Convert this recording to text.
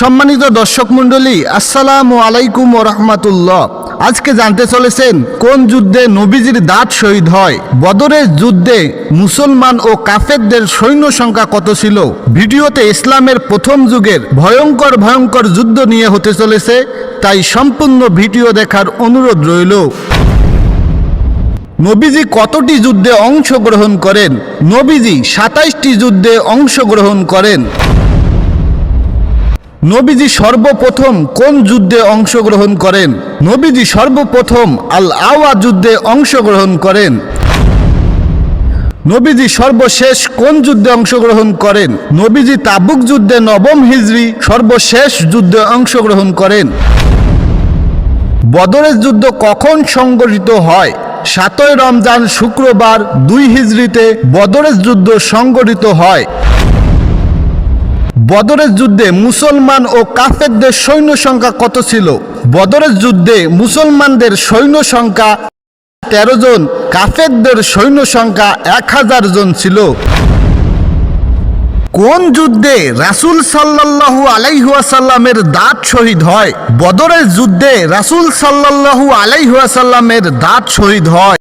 সম্মানিত দর্শক মণ্ডলী, আসসালামু আলাইকুম রহমাতুল্লাহ। আজকে জানতে চলেছেন, কোন যুদ্ধে নবীজির দাঁত শহীদ হয়? বদরের যুদ্ধে মুসলমান ও কাফেরদের সৈন্য সংখ্যা কত ছিল? ভিডিওতে ইসলামের প্রথম যুগের ভয়ঙ্কর ভয়ঙ্কর যুদ্ধ নিয়ে হতে চলেছে, তাই সম্পূর্ণ ভিডিও দেখার অনুরোধ রইল। নবীজি কতটি যুদ্ধে অংশগ্রহণ করেন? নবীজি সাতাইশটি যুদ্ধে অংশগ্রহণ করেন। নবীজি সর্বপ্রথম কোন যুদ্ধে অংশগ্রহণ করেন? নবীজি সর্বপ্রথম আল আওয়া যুদ্ধে অংশগ্রহণ করেন। নবীজি সর্বশেষ কোন যুদ্ধে অংশগ্রহণ করেন? নবীজি তাবুক যুদ্ধে নবম হিজরি সর্বশেষ যুদ্ধে অংশগ্রহণ করেন। বদরের যুদ্ধ কখন সংগঠিত হয়? সাতই রমজান শুক্রবার দুই হিজরিতে বদরের যুদ্ধ সংগঠিত হয়। বদরের যুদ্ধে মুসলমান ও কাফেরদের সৈন্য সংখ্যা কত ছিল? বদরের যুদ্ধে মুসলমানদের সৈন্য সংখ্যা তেরো জন, কাফেরদের সৈন্য সংখ্যা এক হাজার জন ছিল। কোন যুদ্ধে রাসূল সাল্লাল্লাহু আলাইহুয়াসাল্লামের দাঁত শহীদ হয়? বদরের যুদ্ধে রাসূল সাল্লাল্লাহু আলাইহুয়াসাল্লামের দাঁত শহীদ হয়।